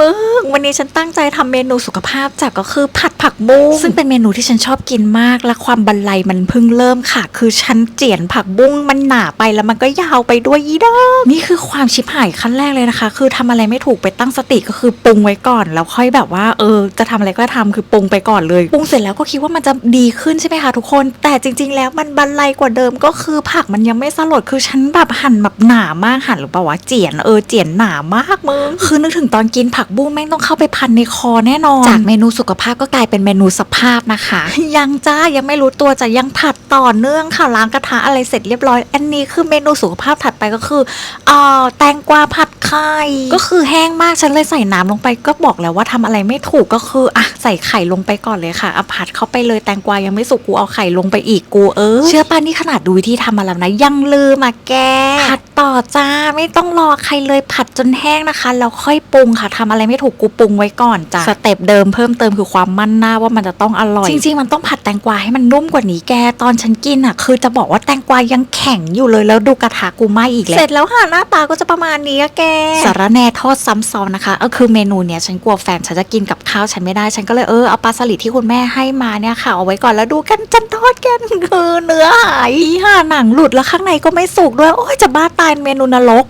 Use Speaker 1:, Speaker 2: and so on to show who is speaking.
Speaker 1: มึงวันนี้ฉันตั้งใจทำเมนูสุขภาพจากก็คือผัดผักบุ้งซึ่งเป็นเมนูที่ฉันชอบกินมาก และความบันไลมันเพิ่งเริ่มค่ะ คือฉันเจียนผักบุ้งมันหนาไปแล้วมันก็ยาวไปด้วยอีดอกนี่คือความชิบหายขั้นแรกเลยนะคะ คือทำอะไรไม่ถูกไปตั้งสติก็คือปรุงไว้ก่อน แล้วค่อยแบบว่า เออ จะทำอะไรก็ทำคือปรุงไปก่อนเลยปรุงเสร็จแล้วก็คิดว่ามันจะดีขึ้นใช่ไหมคะทุกคน แต่จริง ๆ แล้วมันบันไลกว่าเดิมก็คือผักมันยังไม่สลดคือฉันแบบหั่นแบบหนามากหั่นหรือเปล่าวะเจียนเออเจียนหนามากมึงคือนึกถึงตอนกินผักบุ้งแม่งต้องเข้าไปพันในคอแน่นอน จากเมนูสุขภาพก็กลายเป็นเมนูสภาพนะคะ ยังจ้ายังไม่รู้ตัวจะยังผัดต่อเนื่องค่ะล้างกระทะอะไรเสร็จเรียบร้อย อันนี้คือเมนูสุขภาพถัดไปก็คือเอ่อแตงกวาผัดไข่ก็คือแห้งมากฉันเลยใส่น้ำลงไปก็บอกแล้วว่าทำอะไรไม่ถูกก็คืออะใส่ไข่ลงไปก่อนเลยค่ะอะผัดเข้าไปเลยแตงกวายังไม่สุกกูเอาไข่ลงไปอีกกูเออเชื่อป้านี่ขนาดดูวิธีทำมาแล้วนะยังลืมมาแกผัดต่อจ้าไม่ต้องรอใครเลยผัดจนแห้งนะคะแล้วค่อยปรุงค่ะทำอะไรไม่ถูกกูปรุงไว้ก่อนจ้ะสเต็ปเดิมเพิ่มเติมคือความมั่นหน้าว่ามันจะต้องอร่อย จริงๆ มันต้องผัดแตงกวาให้มันนุ่มกว่านี้แกตอนฉันกินอะ คือจะบอกว่าแตงกวายังแข็งอยู่เลยแล้วดูกระทะกูไหม้อีกแล้วเสร็จแล้วค่ะหน้าตาก็จะประมาณนี้อะแกสาระแหน่ทอดซ้ำซ้อนนะคะก็คือเมนูเนี้ยฉันกลัวแฟนฉันจะกินกับข้าวฉันไม่ได้ฉันก็เลยเออเอาปลาสลิดที่คุณแม่ให้มาเนี่ยค่ะเอาไว้ก่อนแล้วดูกันจันทอดกันคือเนื้อหายห่าหนังหลุดแล้วข้างในก็ไม่สุกด้วยโอ้ยจะบ้าตายเมนูนรก